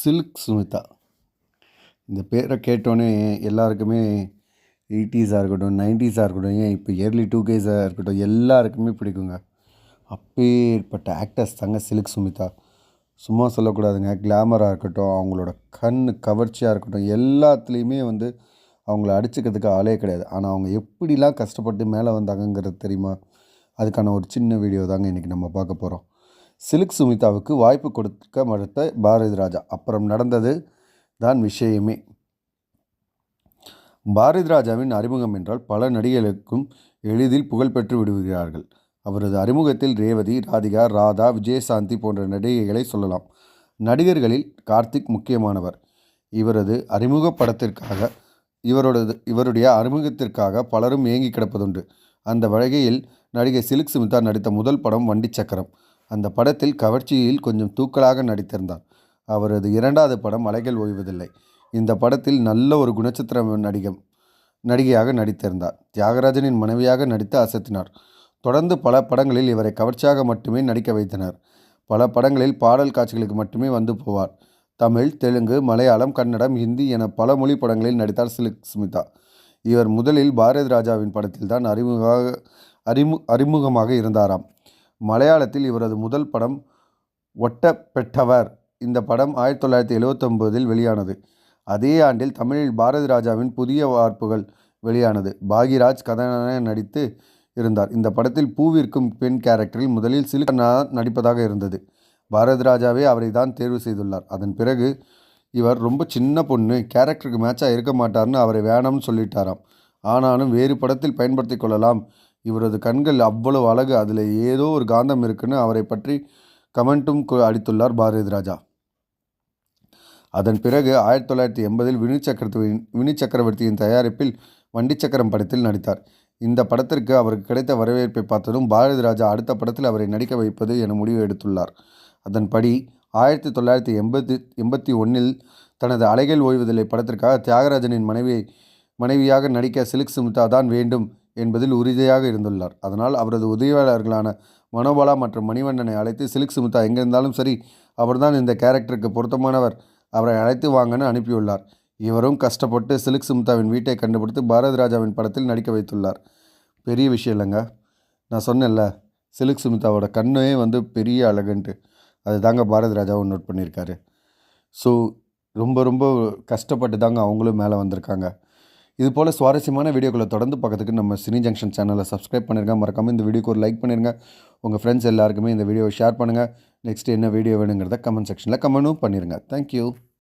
Silk Smitha. இந்த பேரை கேட்டோன்னே எல்லாருக்குமே எயிட்டிஸாக இருக்கட்டும் நைன்டிஸாக இருக்கட்டும் ஏன் இப்போ இயர்லி டூ கேஸாக இருக்கட்டும் எல்லாருக்குமே பிடிக்குங்க. அப்பேற்பட்ட ஆக்டர்ஸ் தாங்க சில்க் சுமிதா. சும்மா சொல்லக்கூடாதுங்க கிளாமராக இருக்கட்டும் அவங்களோட கண் கவர்ச்சியாக இருக்கட்டும் எல்லாத்துலேயுமே வந்து அவங்கள அடிச்சுக்கிறதுக்கு ஆளே கிடையாது. ஆனால் அவங்க எப்படிலாம் கஷ்டப்பட்டு மேலே வந்தாங்கங்கிறது தெரியுமா? அதுக்கான ஒரு சின்ன வீடியோ தாங்க இன்றைக்கி நம்ம பார்க்க போகிறோம் சிலுக் சுமிதாவுக்கு வாய்ப்பு கொடுக்க மறுத்த பாரதி ராஜா. அப்புறம் நடந்தது தான் விஷயமே. பாரதி ராஜாவின் அறிமுகம் என்றால் பல நடிகைகளுக்கும் எளிதில் புகழ்பெற்று விடுகிறார்கள். அவரது அறிமுகத்தில் ரேவதி ராதிகா ராதா விஜயசாந்தி போன்ற நடிகைகளை சொல்லலாம். நடிகர்களில் கார்த்திக் முக்கியமானவர். இவரது அறிமுக படத்திற்காக இவரோடது இவருடைய அறிமுகத்திற்காக பலரும் ஏங்கி கிடப்பதுண்டு. அந்த வகையில் நடிகை சிலுக் சுமிதா நடித்த முதல் படம் வண்டி சக்கரம். அந்த படத்தில் கவர்ச்சியில் கொஞ்சம் தூக்கலாக நடித்திருந்தார். அவரது இரண்டாவது படம் அலைகள் ஓய்வதில்லை. இந்த படத்தில் நல்ல ஒரு குணச்சித்திர நடிகம் நடிகையாக நடித்திருந்தார். தியாகராஜனின் மனைவியாக நடித்து அசத்தினார். தொடர்ந்து பல படங்களில் இவரை கவர்ச்சியாக மட்டுமே நடிக்க வைத்தனர். பல படங்களில் பாடல் காட்சிகளுக்கு மட்டுமே வந்து போவார். தமிழ் தெலுங்கு மலையாளம் கன்னடம் ஹிந்தி என பல மொழி படங்களில் நடித்தார் சில்க் ஸ்மிதா இவர் முதலில் பாரதி ராஜாவின் படத்தில்தான் அறிமுக அறிமு அறிமுகமாக இருந்தாராம். மலையாளத்தில் இவரது முதல் படம் ஒட்டப்பெட்டவர் இந்த படம் ஆயிரத்தி தொள்ளாயிரத்தி எழுவத்தொம்போதில் வெளியானது. அதே ஆண்டில் தமிழில் பாரதி ராஜாவின் புதிய வார்ப்புகள் வெளியானது. பாகிராஜ் கதாநாயகன் நடித்து இருந்தார். இந்த படத்தில் பூவிற்கும் பெண் கேரக்டரில் முதலில் சிலுக்கனா நடிப்பதாக இருந்தது. பாரதி ராஜாவே அவரை தான் தேர்வு செய்துள்ளார். அதன் பிறகு இவர் ரொம்ப சின்ன பொண்ணு கேரக்டருக்கு மேட்சாக இருக்க மாட்டார்னு அவரை வேணாம்னு சொல்லிட்டாராம். ஆனாலும் வேறு படத்தில் பயன்படுத்தி கொள்ளலாம் இவரது கண்கள் அவ்வளவு அழகு அதில் ஏதோ ஒரு காந்தம் இருக்குன்னு அவரை பற்றி கமெண்ட்டும் அடித்துள்ளார் பாரதி ராஜா. அதன் பிறகு ஆயிரத்தி தொள்ளாயிரத்தி எண்பதில் வினு சக்கரவர்த்தியின் வினு சக்கரவர்த்தியின் தயாரிப்பில் வண்டி சக்கரம் படத்தில் நடித்தார். இந்த படத்திற்கு அவருக்கு கிடைத்த வரவேற்பை பார்த்ததும் பாரதி ராஜா அடுத்த படத்தில் அவரை நடிக்க வைப்பது என முடிவு எடுத்துள்ளார். அதன்படி ஆயிரத்தி தொள்ளாயிரத்தி எண்பத்தி எண்பத்தி ஒன்றில் தனது அலைகள் ஓய்வதில்லை படத்திற்காக தியாகராஜனின் மனைவியை மனைவியாக நடிக்க சிலிக் சுமிதா தான் வேண்டும் என்பதில் உறுதியாக இருந்துள்ளார். அதனால் அவரது உதவியாளர்களான மனோபாலா மற்றும் மணிவண்ணனை அழைத்து சிலிக் சுமிதா எங்கே இருந்தாலும் சரி அவர்தான் இந்த கேரக்டருக்கு பொருத்தமானவர். அவரை அழைத்து வாங்கன்னு அனுப்பியுள்ளார். இவரும் கஷ்டப்பட்டு சிலிக் சுமிதாவின் வீட்டை கண்டுபிடித்து பாரத் ராஜாவின் படத்தில் நடிக்க வைத்துள்ளார். பெரிய விஷயம் இல்லைங்க. நான் சொன்னேன்ல சிலிக் சுமிதாவோட கண்ணே வந்து பெரிய அழகுன்ட்டு. அது தாங்க பாரதி ராஜாவும் நோட் பண்ணியிருக்காரு. ஸோ ரொம்ப ரொம்ப கஷ்டப்பட்டு தாங்க அவங்களும் மேலே வந்திருக்காங்க. இது போல் சுவாரஸ்யமான வீடியோக்களை தொடர்ந்து பார்க்கறதுக்கு நம்ம சினி ஜங்ஷன் சேனலை சப்ஸ்கிரைப் பண்ணிருங்க. மறக்காமல் இந்த வீடியோக்கு ஒரு லைக் பண்ணிருங்க. உங்கள் ஃப்ரெண்ட்ஸ் எல்லாருக்குமே இந்த வீடியோவை ஷேர் பண்ணுங்கள் நெக்ஸ்ட் என்ன வீடியோ வேணுங்கிறத கமெண்ட் செக்ஷனில் கமெண்ட்டும் பண்ணிடுங்க தேங்க்யூ